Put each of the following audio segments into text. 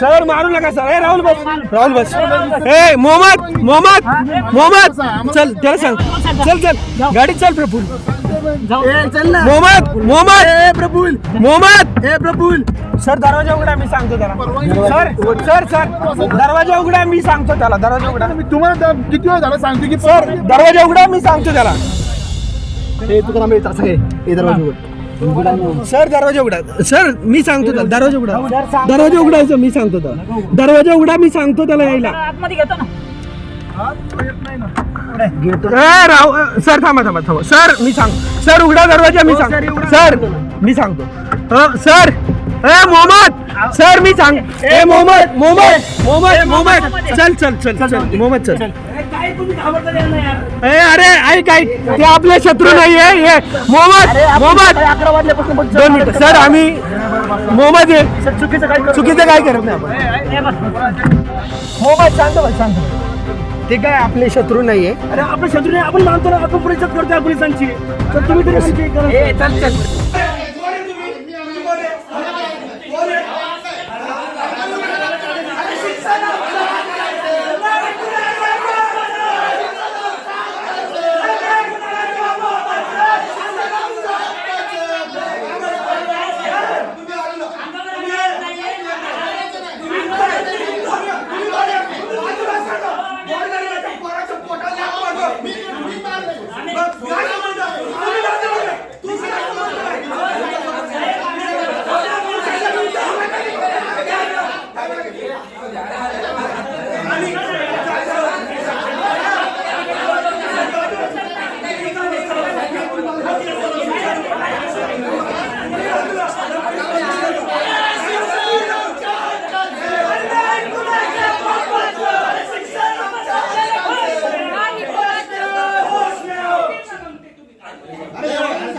Sir मारू नका sir. हे राहुल बस. राहुल बस. ए मोहम्मद मोहम्मद मोहम्मद. चल चल सांग. चल चल. गाडी चल प्रफुल मोहम्मद मोहम्मद. ए प्रफुल मोहम्मद. ए प्रफुल सर दरवाजा उघडा मी सांगतो त्याला. Sir sir sir. दरवाजा उघडा मी सांगतो त्याला. दरवाजा उघडा. मी तुम्हाला किती वेळ झाला सांगतो की सर दरवाजा उघडा मी सांगतो त्याला. हे तुकाराम असं हे दरवाजा उघड. सर दरवाजा उघडा. सर मी सांगतो दरवाजा उघडा. दरवाजा उघडायचं मी सांगतो दरवाजा उघडा मी सांगतो त्याला यायला. राव सर थांबा थांबा थांबा. सर मी सांग. सर उघडा दरवाजा मी हो, सांग. सर मी सांगतो. सर ए मोहम्मद. सर मी सांग. ए मोहम्मद मोहम्मद मोहम्मद. मोहम्मद. चल चल चल चल. मोहम्मद चल. अरे ऐक ऐक. ते आपले शत्रू नाही आहे. मोहम्मद मोहम्मद. दोन मिनिट. सर आम्ही मोहम्मद आहे चुकीचं काय चुकीचं काय करत नाही आपण. मोहम्मद शांत भाई शांत ते काय आपले शत्रू नाही आहे? अरे आपले शत्रू नाही. आपण मानतो ना आपण परिचत करतोय पोलिसांची. तर तुम्ही तरी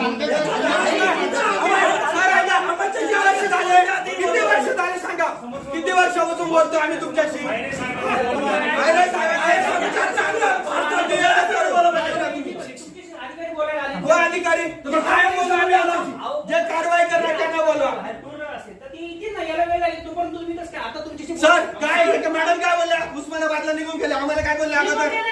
किती वर्ष झाले वर्षापासून बोलतो आम्ही तुमच्याशी अधिकारी काय बोलू आम्ही आलो जे कारवाई करणार त्यांना बोलवा सर काय मॅडम काय बोलल्या उस्मानाबादला निघून गेले आम्हाला काय बोलले अगोदर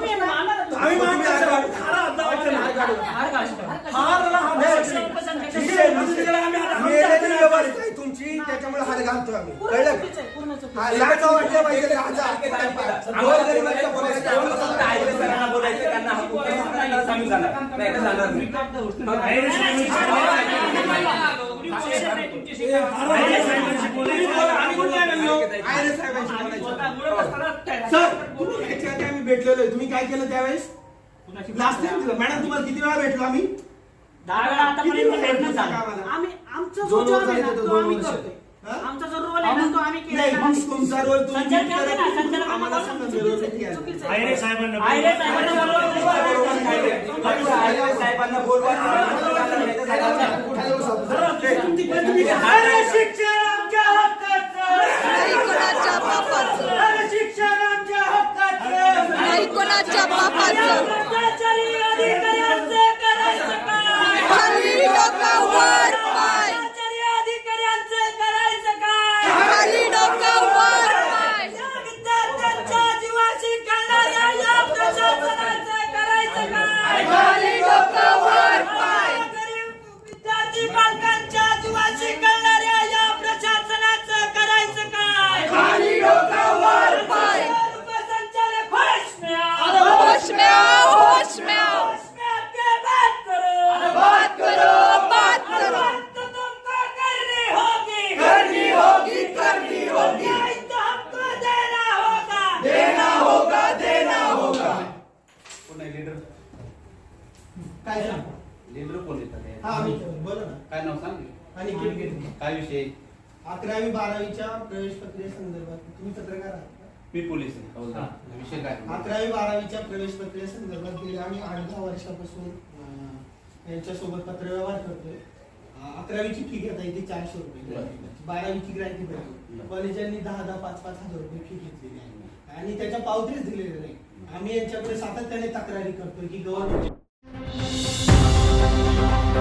आम्ही कुठे तुम्ही भेटलेलो तुम्ही काय केलं त्यावेळेस लास्ट टाइम केलं मॅडम तुम्हाला किती वेळा भेटलो आम्ही दहा वेळा आतापर्यंत आम्ही आमचं जो जो जो जो आमचा जो आम्ही तुमचा रोल तुम्ही ना, आम्हाला आम्हाला साहेबांना साहेबांना अरे शिक्षण आमच्या हक्काचं. नाही कोणाच्या लीडर कोण हा? आम्ही बोला ना. काय नाव सांग? आणि किरकिर काय विषय? अकरावी बारावीच्या प्रवेश प्रक्रियेसंदर्भात तुम्ही पत्रकार आहात का? मी पोलीस आहे. हवालदार. विषय काय? अकरावी बारावीच्या प्रवेश प्रक्रियेसंदर्भात गेल्या आम्ही आठ दहा वर्षापासून अं, यांच्यासोबत पत्रव्यवहार करतोय. अं, अकरावीची फी घेता येते चारशे रुपये. बरं. बारावीची ग्रांटी बरं. पाहिजे कॉलेजांनी दहा दहा पाच पाच हजार रुपये फी घेतलेली आहे. आणि त्याच्या पावतीच दिलेले नाही. आम्ही यांच्याकडे सातत्याने तक्रारी करतोय की गव्हर्नमेंट आज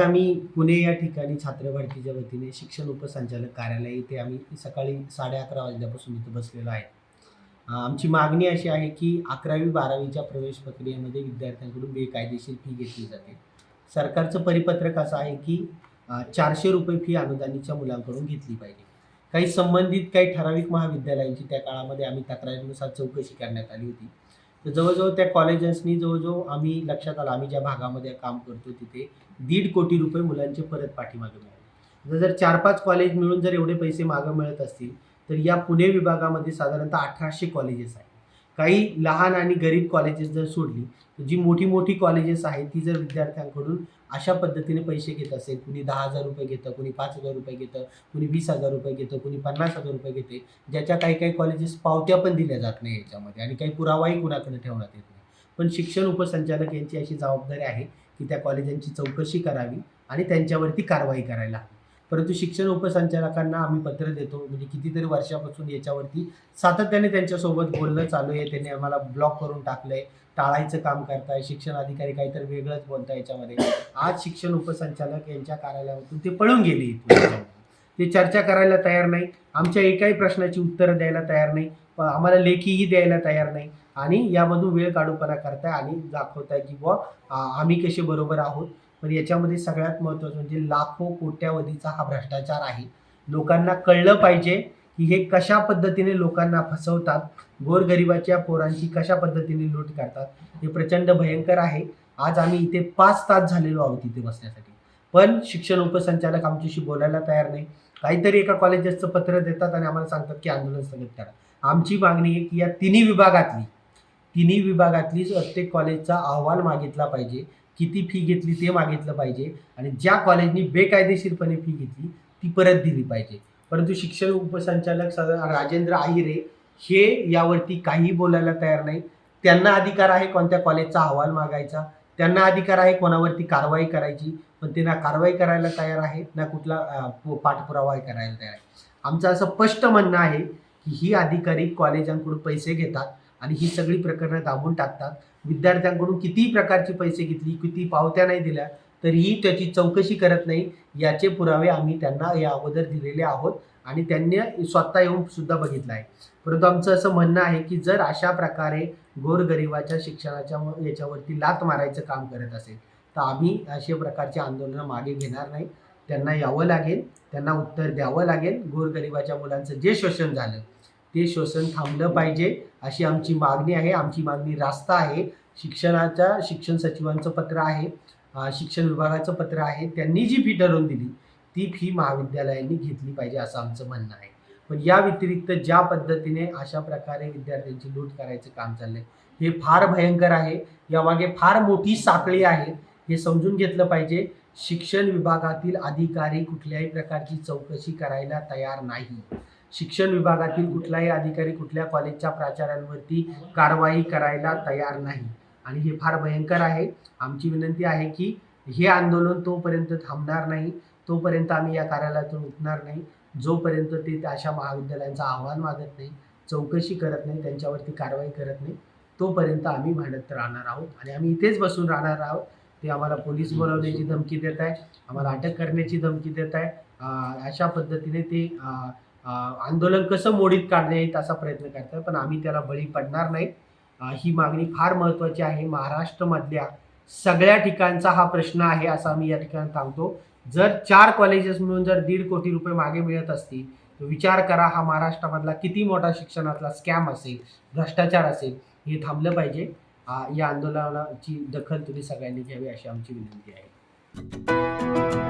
आम्ही पुणे या ठिकाणी छात्र भारतीच्या वतीने शिक्षण उपसंचालक कार्यालय इथे आम्ही सकाळी साडे अकरा वाजल्यापासून इथे बसलेलो आहे. आमची मागणी अशी आहे की अकरावी बारावीच्या प्रवेश प्रक्रियेमध्ये विद्यार्थ्यांकडून बेकायदेशीर फी घेतली जाते. सरकारचं परिपत्रक असं आहे की चारशे रुपये फी अनुदानीच्या मुलांकडून घेतली पाहिजे. काही संबंधित काही ठराविक महाविद्यालयांची त्या काळामध्ये आम्ही तक्रारीनुसार चौकशी करण्यात आली होती. तर जवळजवळ त्या कॉलेजेसनी जवळजवळ आम्ही लक्षात आलं आम्ही ज्या भागामध्ये काम करतो तिथे दीड कोटी रुपये मुलांचे परत पाठीमागे मिळाले. जर चार पाच कॉलेज मिळून जर एवढे पैसे मागं मिळत असतील तर या पुणे विभागामध्ये साधारणतः अठराशे कॉलेजेस आहेत. काही लहान आणि गरीब कॉलेजेस जर सोडली तर जी मोठी मोठी कॉलेजेस आहेत ती जर विद्यार्थ्यांकडून अशा पद्धतीने पैसे घेत असेल कुणी दहा हजार रुपये घेतं कुणी पाच हजार रुपये घेतं कुणी वीस हजार रुपये घेतं कुणी पन्नास हजार रुपये घेते ज्याच्या काही काही कॉलेजेस पावत्या पण दिल्या जात नाही याच्यामध्ये आणि काही पुरावाही कुणाकडे ठेवण्यात येत नाही. पण शिक्षण उपसंचालक यांची अशी जबाबदारी आहे की त्या कॉलेजांची चौकशी करावी आणि त्यांच्यावरती कारवाई करायला हवी. परंतु शिक्षण उपसंचालकांना आम्ही पत्र देतो म्हणजे कितीतरी वर्षापासून याच्यावरती सातत्याने त्यांच्यासोबत बोलणं चालू आहे. त्यांनी आम्हाला ब्लॉक करून टाकलंय. टाळायचं काम करताय. शिक्षण अधिकारी काहीतरी वेगळंच बोलताय याच्यामध्ये. आज शिक्षण उपसंचालक यांच्या कार्यालयातून ते पळून गेले इथून. ते चर्चा करायला तयार नाही. आमच्या एकाही प्रश्नाची उत्तरं द्यायला तयार नाही. आम्हाला लेखीही द्यायला तयार नाही. आणि यामधून वेळ काढूपणा करताय आणि दाखवताय की बुवा आम्ही कसे बरोबर आहोत. पण याच्यामध्ये सगळ्यात महत्त्वाचं म्हणजे लाखो कोट्यावधीचा हा भ्रष्टाचार आहे. लोकांना कळलं पाहिजे की हे कशा पद्धतीने लोकांना फसवतात गोरगरिबाच्या पोरांची कशा पद्धतीने लूट करतात हे प्रचंड भयंकर आहे. आज आम्ही इथे पाच तास झालेलो आहोत इथे बसण्यासाठी. पण शिक्षण उपसंचालक आमच्याशी बोलायला तयार नाही. काहीतरी एका कॉलेजेसचं पत्र देतात आणि आम्हाला सांगतात की आंदोलन स्थगित करा. आमची मागणी आहे की या तिन्ही विभागातली तिन्ही विभागातली प्रत्येक कॉलेजचा अहवाल मागितला पाहिजे. किती फी घेतली ते मागितलं पाहिजे. आणि ज्या कॉलेजनी बेकायदेशीरपणे फी घेतली ती परत दिली पाहिजे. परंतु शिक्षण उपसंचालक राजेंद्र आहिरे हे यावरती काही बोलायला तयार नाही त्यांना अधिकार आहे कोणत्या कॉलेजचा अहवाल मागायचा. त्यांना अधिकार आहे कोणावरती कारवाई करायची. पण ते ना कारवाई करायला तयार आहे ना कुठला पाठपुरावा करायला तयार आहे आमचं असं स्पष्ट म्हणणं आहे की ही अधिकारी कॉलेजांकडून पैसे घेतात. आणि ही सगळी प्रकरणं दाबून टाकतात. विद्यार्थ्यांकडून कितीही प्रकारचे पैसे घेतली किती पावत्या नाही दिल्या तरीही त्याची चौकशी करत नाही. याचे पुरावे आम्ही त्यांना या अगोदर दिलेले आहोत आणि त्यांनी स्वतः येऊन सुद्धा बघितलं आहे. परंतु आमचं असं म्हणणं आहे की जर अशा प्रकारे गोरगरिबाच्या शिक्षणाच्या याच्यावरती लात मारायचं काम करत असेल तर आम्ही अशा प्रकारचे आंदोलनं मागे घेणार नाही. त्यांना यावं लागेल त्यांना उत्तर द्यावं लागेल. गोरगरिबाच्या मुलांचं जे शोषण झालं ते शोषण थांबलं पाहिजे. अशी आमची मागणी आहे. आमची मागणी रास्त आहे. शिक्षणाच्या शिक्षण सचिवांचं पत्र आहे. शिक्षण विभागाचं पत्र आहे. त्यांनी जी फी ठरवून दिली ती फी महाविद्यालयांनी घेतली पाहिजे असं आमचं म्हणणं आहे. पण या व्यतिरिक्त ज्या पद्धतीने अशा प्रकारे विद्यार्थ्यांची लूट करायचं काम चाललंय हे फार भयंकर आहे. यामागे फार मोठी साखळी आहे. हे समजून घेतलं पाहिजे शिक्षण विभागातील अधिकारी कुठल्याही प्रकारची चौकशी करायला तयार नाही. शिक्षण विभागातील कुठलाही अधिकारी कुठल्या कॉलेजच्या प्राचार्यांवरती कारवाई करायला तयार नाही. आणि हे फार भयंकर आहे. आमची विनंती आहे की हे आंदोलन तोपर्यंत थांबणार नाही. तोपर्यंत आम्ही या कार्यालयातून उठणार नाही. जोपर्यंत ते अशा महाविद्यालयांचं आव्हान मागत नाही चौकशी करत नाही त्यांच्यावरती कारवाई करत नाही तोपर्यंत आम्ही भांडत राहणार आहोत. आणि आम्ही इथेच बसून राहणार आहोत. ते आम्हाला पोलीस बोलवण्याची धमकी देत आहे. आम्हाला अटक करण्याची धमकी देत आहे. अशा पद्धतीने ते आंदोलन कसं मोडीत काढणे येईल असा प्रयत्न करतात पण आम्ही त्याला बळी पडणार नाही. ही मागणी फार महत्त्वाची आहे. महाराष्ट्रामधल्या सगळ्या ठिकाणचा हा प्रश्न आहे असा आम्ही या ठिकाणी सांगतो. जर चार कॉलेजेस मिळून जर दीड कोटी रुपये मागे मिळत असतील तर विचार करा हा महाराष्ट्रामधला किती मोठा शिक्षणातला स्कॅम असेल भ्रष्टाचार असेल हे थांबलं पाहिजे. या आंदोलनाची दखल तुम्ही सगळ्यांनी घ्यावी अशी आमची विनंती आहे.